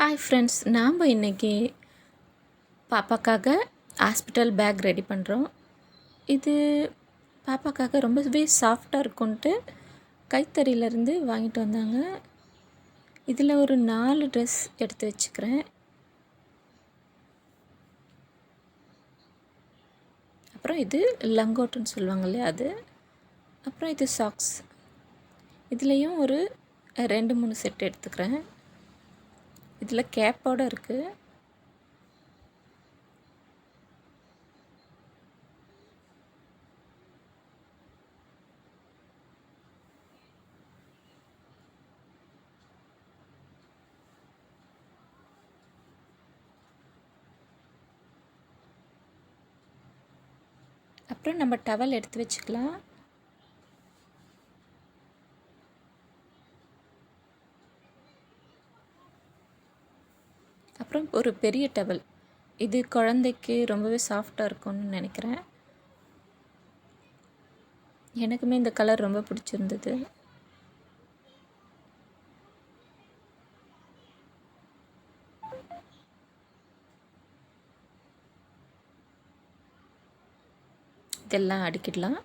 Hi friends நாம் இன்றைக்கி பாப்பாக்காக hospital bag ready பண்ணுறோம் இது பாப்பாக்காக ரொம்பவே சாஃப்டாக இருக்கும்ன்ட்டு கைத்தறியிலேருந்து வாங்கிட்டு வந்தாங்க. இதில் ஒரு நாலு ட்ரெஸ் எடுத்து வச்சுக்கிறேன். அப்புறம் இது லங்கோட்டுன்னு சொல்லுவாங்க இல்லையா அது. அப்புறம் இது சாக்ஸ் இதுலேயும் ஒரு ரெண்டு மூணு செட் எடுத்துக்கிறேன். இதில் கேப்போடு இருக்குது அப்புறம் நம்ம டவல் எடுத்து வச்சுக்கலாம். அப்புறம் ஒரு பெரிய டவல் இது குழந்தைக்கு ரொம்பவே சாஃப்டாக இருக்கும்னு நினைக்கிறேன். எனக்குமே இந்த கலர் ரொம்ப பிடிச்சிருந்தது. இதெல்லாம் அடிக்கிடலாம்.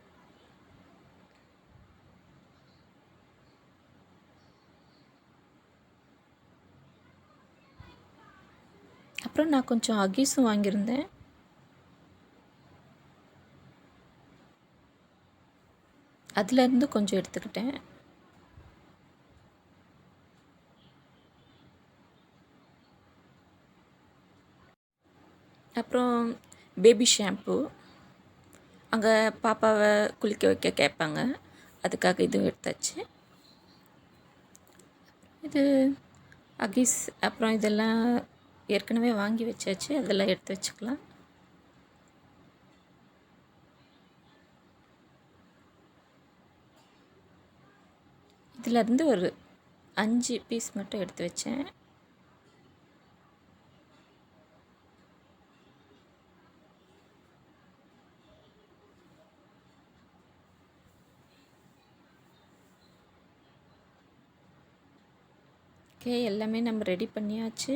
அப்புறம் நான் கொஞ்சம் அகீஸும் வாங்கியிருந்தேன். அதுலேருந்து கொஞ்சம் எடுத்துக்கிட்டேன். அப்புறம் பேபி ஷாம்பு. அங்கே பாப்பாவை குளிக்க வைக்க கேட்பாங்க. அதுக்காக இதுவும் எடுத்தாச்சு. இது அகிஸ் அப்புறம் இதெல்லாம் ஏற்கனவே வாங்கி வச்சாச்சு அதெல்லாம் எடுத்து வச்சுக்கலாம். இதிலேருந்து ஒரு அஞ்சு பீஸ் மட்டும் எடுத்து வச்சேன். ஓகே எல்லாமே நம்ம ரெடி பண்ணியாச்சு.